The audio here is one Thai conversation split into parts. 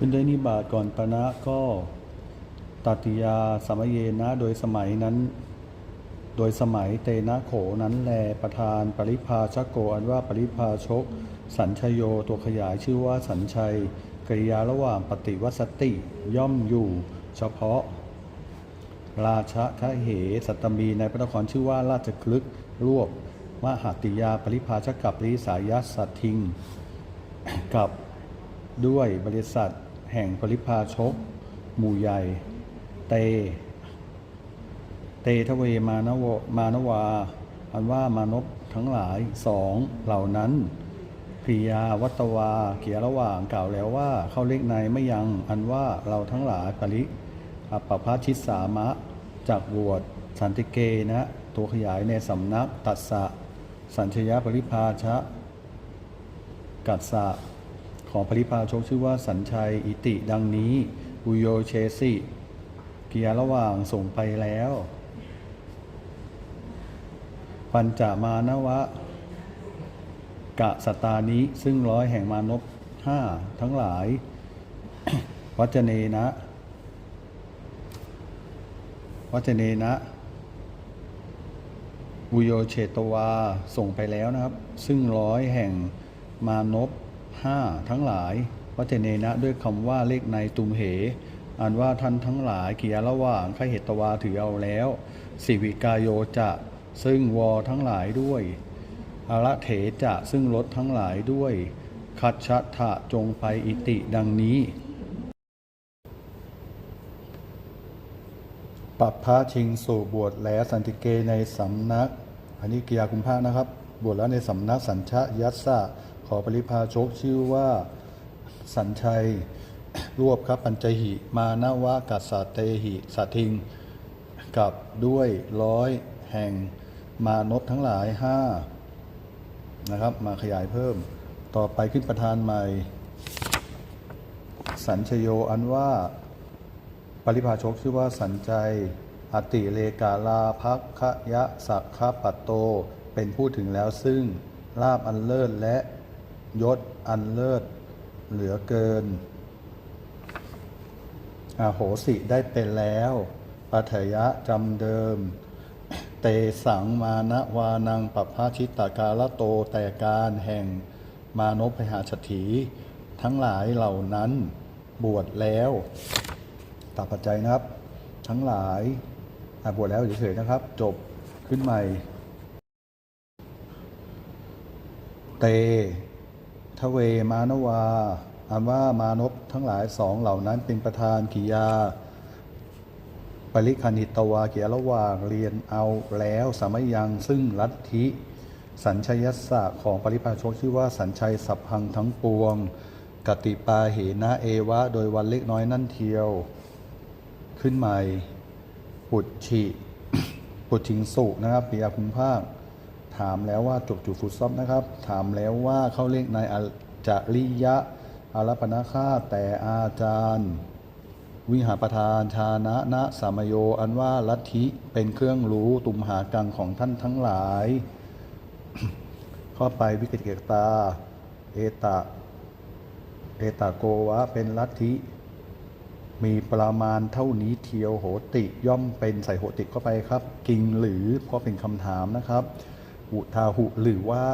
ขึ้นได้นิบาตก่อนปณะก็ตัติยาสมเยนะโดยสมัยนั้น โดยสมัยเตนะโขนั้นแลประธานปริพาชโกอันว่าปริพาชก สัญชโยตัวขยายชื่อว่าสัญชัยกริยาระหว่างปฏิวัสติย่อมอยู่เฉพาะ ราชคเหสัตตมีในพระนครชื่อว่าราชคลึกรวบมหาติยาปริพาชกับริสายสสัตทิง กับด้วยบริษัท แห่งปริพาชก หมู่ใหญ่ เต เตทเวมานวมานวา อันว่ามานพทั้งหลายสองเหล่านั้นกิยาวัตวาเขียระหว่างกล่าวแล้วว่าเข้าเลขในไม่ยังอันว่าเราทั้งหลายปริอัปภาชิตสามะจากบวชสันติเกนะตัวขยายในสำนักตัสสะสัญชยปริพาชะกัสสะ ของปริพาชกชื่อว่าสัญชัยอิติดังนี้อุโยเชสิเกียร์ระหว่างส่งไปแล้ว ปัญจามานวะ กะสตานิซึ่งร้อยแห่งมานพห้าทั้งหลาย วัจเนนะ วัจเนนะวุโยเชตวาส่งไปแล้วนะครับ ซึ่งร้อยแห่งมานพ ห้าทั้งหลายวัจเนนะด้วยคำว่าเลขในตุมเหอันว่าท่านทั้งหลายกิยาระหว่างขเหตวาถือเอาแล้ว สิวิกายโยจะ ซึ่งวอทั้งหลายด้วยอาระเถจะซึ่งรถทั้งหลายด้วย คัจฉะทะจงไปอิติดังนี้ปัปพระชิงสู่บวชแล้วสันติเกในสำนัก อันนี้กิยาคุมภานะครับ บวชแล้วในสำนักสัญชะยัสสะ ขอปริพาชกชื่อว่า สัญชัย รวบครับปัญจหิ มานวะกัสสเตหิสัทิง กับด้วยร้อยแห่งมานพทั้งหลายห้านะครับ มาขยายเพิ่ม ต่อไปขึ้นประธานใหม่ สัญชโยอันว่า ปริภาชกชื่อว่าสัญใจยอติเลกาลาภักขยะสักขปัตโต เป็นผู้ถึงแล้วซึ่งลาบอันเลิศและ ยศอันเลิศเหลือเกินอาโหสิได้เป็นแล้วปัทยะจำเดิม เตสังมานะวานังปัพพาชิตตากาลโตแต่การแห่งมานพหาชถี ทั้งหลายเหล่านั้นบวชแล้วตามปัจจัยนะครับ ทั้งหลายบวชแล้วเฉยๆนะครับ จบขึ้นใหม่ เต ทเวมานวาอันว่ามานพทั้งหลายสองเหล่านั้นเป็นประธานกิยา ปริคันหิตวาเกียระว่างเรียนเอาแล้วสามัยยังซึ่งลัทธิสัญชยัสสะของปริพาชกชื่อว่าสัญชัยสัพพังทั้งปวง กติปาเหนะเอวะ โดยวันเล็กน้อยนั่นเทียว ขึ้นใหม่ ปุจฉิปุจฉิงสุนะครับปียาคุมภาค ถามแล้วว่าจบจุฟุตซอฟนะครับ ถามแล้วว่าเขาเรียกนายอจริยะอารปนาคาแต่อาจารย์ วิหาประธานชานะนะสามโย อันว่าลัทธิเป็นเครื่องรู้ตุมหากังของท่านทั้งหลายข้อไปวิกฤตเกตา เอตะ เอตาโกวะเป็นลัทธิมีประมาณเท่านี้เทียวโหติย่อมเป็นใส่โหติเข้าไปครับ กิงหรือเพราะเป็นคำถามนะครับ อุทาหุหรือว่า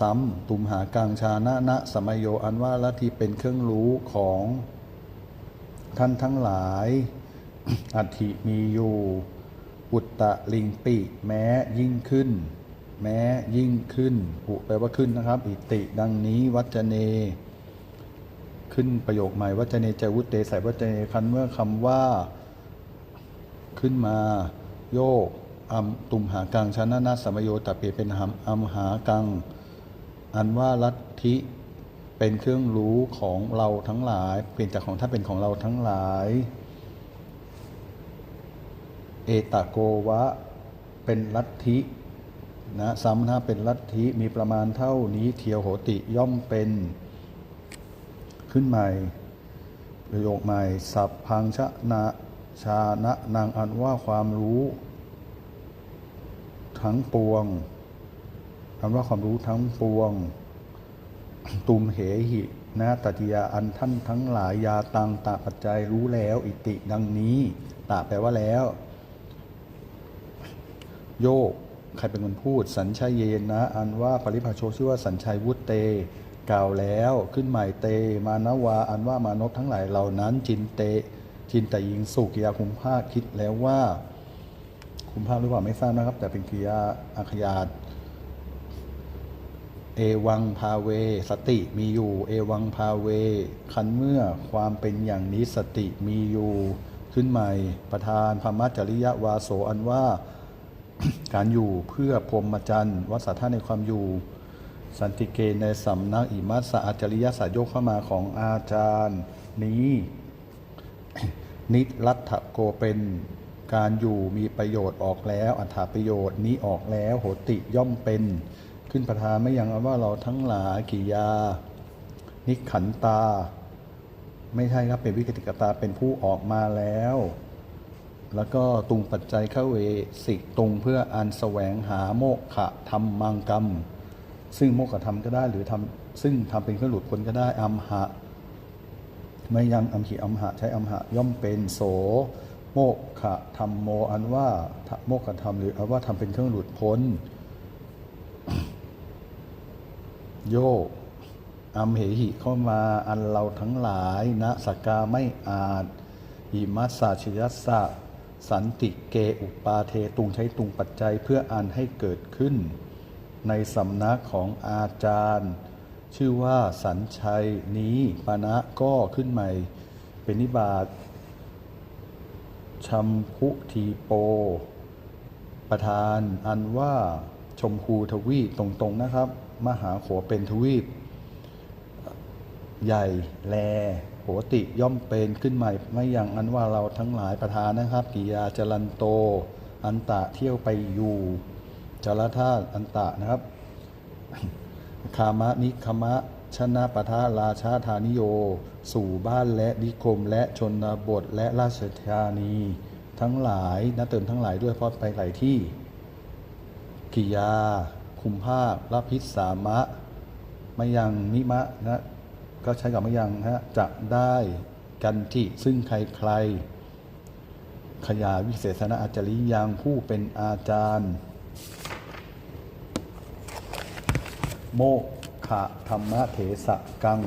ซ้ำตุมหากังชานะนะสมัยโยอันว่าลัทธิเป็นเครื่องรู้ของท่านทั้งหลายอัฐิมีอยู่อุตตะลิงปิ แม้ยิ่งขึ้น แม้ยิ่งขึ้นอุแปลว่าขึ้นนะครับ อิติดังนี้วัจเน ขึ้นประโยคใหม่วัจเนจวุตเตใส่วัจเนคันเมื่อคำว่า ขึ้นมาโยก อัมตุมหากังชนะนาสมโยตะเปเป็นหำอัมหากัง อันว่าลัทธิเป็นเครื่องรู้ของเราทั้งหลาย เปลี่ยนจากของท่านเป็นของเราทั้งหลาย เอตโกวะเป็นลัทธินะซ้ำนะเป็นลัทธิมีประมาณเท่านี้เทียวโหติย่อมเป็น ขึ้นใหม่ ประโยคใหม่ สัพพังชะนะชานะนางอันว่าความรู้ ทั้งปวงอันว่าความรู้ทั้งปวง ตุมเหหินะตติยาอันท่านทั้งหลายยาตังตาปัจจัยรู้แล้วอิติดังนี้ตาแปลว่าแล้ว โยกใครเป็นคนพูด สัญชัยเยนนะอันว่าปริภาโชชื่อว่าสัญชัยวุฒเตกล่าวแล้วขึ้นใหม่เต มานาวา อันว่ามานพทั้งหลายเหล่านั้นจินเต จินแต่ยิงสุกิยาคุมภาคคิดแล้วว่า คุมภาคหรือเปล่าไม่ทราบนะครับ แต่เป็นกิริยาอาขยาตเอวังพาเว สติมีอยู่ เอวังพาเว คันเมื่อความเป็นอย่างนี้สติมีอยู่ ขึ้นใหม่ประธานพมัจจริยวาโสอันว่าการอยู่เพื่อพรหมจรรย์วัฏท่าในความอยู่ สันติเกณฑ์ในสำนักอิมัสสะอาจริยสัจโยกเข้ามาของอาจารย์นี้ นิรัตโกเป็น การอยู่มีประโยชน์ออกแล้วอัฏฐประโยชน์นี้ออกแล้วโหติย่อมเป็น ขึ้นประธานไม่ยังว่าเราทั้งหลายกิยา นิขันตา ไม่ใช่ครับเป็นวิกติกตาเป็นผู้ออกมาแล้ว แล้วก็ตุงปัจจัยเข้าเวสิกตุงเพื่ออันแสวงหาโมกขะธรรมมังกรรม ซึ่งโมกขธรรมก็ได้หรือทำซึ่งทำเป็นเครื่องหลุดพ้นก็ได้อัมหะไม่ยังอัมหิอัมหะใช้อัมหะย่อมเป็นโส โมกขะธรรมโมอันว่าโมกขธรรมหรืออันว่าทำเป็นเครื่องหลุดพ้น โยอัมเหหิเข้ามาอันเราทั้งหลายนะสกกาไม่อาจหิมัสสาชยัสสะสันติเกอุปาเทตุงใช้ตุงปัจจัยเพื่ออันให้เกิดขึ้น ในสำนักของอาจารย์ ชื่อว่าสัญชัยนี้ปานะก็ขึ้นใหม่เป็นนิบาต ชัมพุทีโป ประธานอันว่าชมพูทวีปตรงๆนะครับ มหาโขเป็นทวีป ใหญ่แลโหติย่อมเป็นขึ้นใหม่ไม่อย่างอันว่าเราทั้งหลายประธานนะครับกิยาจรันโต อันตะเที่ยวไปอยู่จรธาตุอันตะนะครับ คามะนิคมะ ชนะปะทะราชาธานิโย สู่บ้านและนิคมและชนบทและราชธานี ทั้งหลายนะเติมทั้งหลายด้วยเพราะไปหลายที่ กิยา คุมภาคละพิษสามะมะยังนิมะนะก็ใช้กับมะยังฮะจะได้กันที่ซึ่งใครใคร ขยาวิเศษณอาจาริยังผู้เป็นอาจารย์ โม ขะธรรมเถสะกัง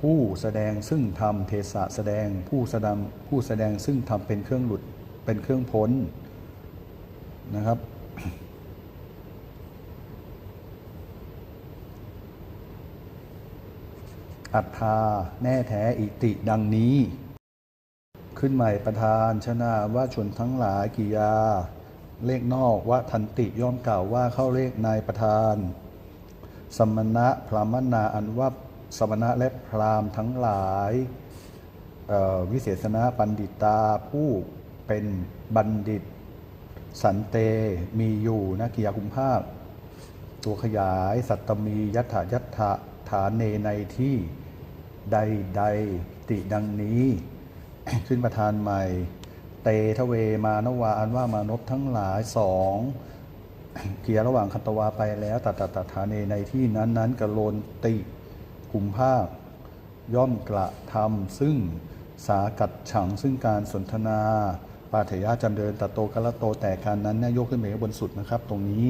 ผู้แสดงซึ่งทำเทสะแสดงผู้แสดงผู้แสดงซึ่งทำเป็นเครื่องหลุดเป็นเครื่องพ้นนะครับอัตถาแน่แท้อิติดังนี้ ขึ้นใหม่ประธานชนะว่าชนทั้งหลายกิยา เลขนอกว่าทันติย่อมกล่าวว่าเข้าเลขในประธาน สมณะพรามนาอันว่าสมณะและพราหมณ์ทั้งหลายวิเศษณะปันดิตาผู้เป็นบัณฑิต สันเตมีอยู่นะกิยาคุมภาคตัวขยายสัตตมียัตถายัตถะฐานเนในที่ใดใดติดังนี้ ขึ้นประธานใหม่ เตทะเวมานวาอันว่ามานพทั้งหลายสอง เกียร์ระหว่างคันตวาไปแล้วตัดตัดตัดฐานเนในที่นั้นนั้นกะโลนติกุมภาค ย่อมกระทำซึ่งสากัดฉังซึ่งการสนทนาปาเถยะจำเดินตะโตกะละโตแต่การนั้นเนี่ยยกขึ้นไปบนสุดนะครับ ตรงนี้